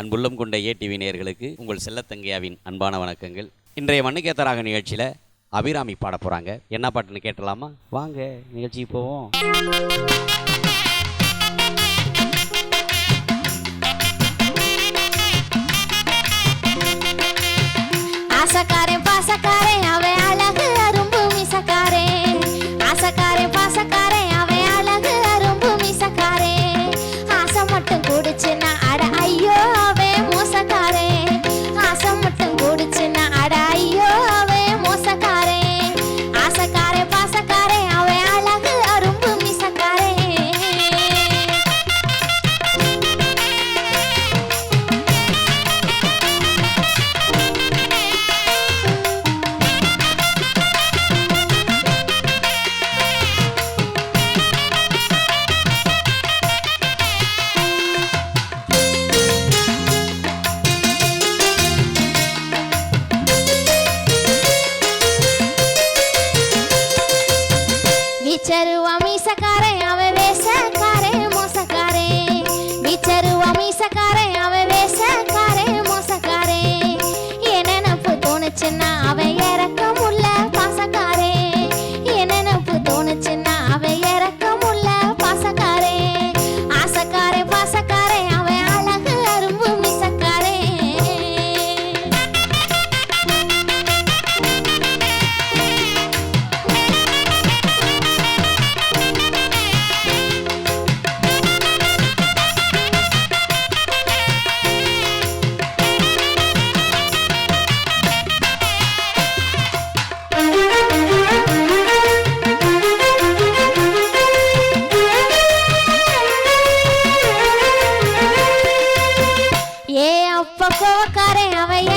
அன்புள்ளம் கொண்ட ஏ டிவி நேயர்களுக்கு உங்கள் செல்லத்தங்கையாவின் அன்பான வணக்கங்கள். இன்றைய மண்ணுக்கேத்தராக நிகழ்ச்சியில் அபிராமி பாட போகிறாங்க என்ன பாட்டுன்னு கேட்டலாமா? வாங்க நிகழ்ச்சிக்கு போவோம். ஆசக்காரன் பாசக்காரன். ಬಿಚರುವ ಮೀಸಕಾರೆ ಅವ ವೇಷಕಾರೆ ಮೋಸಕಾರೆ ಬಿಚರುವ ಮೀಸಕಾರೆ ಅವ ವೇಷಕಾರೆ ಮೋಸಕಾರೆ ಏನೇನಪ್ಪು ತೋಣುச்சுன்னா ಅವ கோக்காரன் அவைய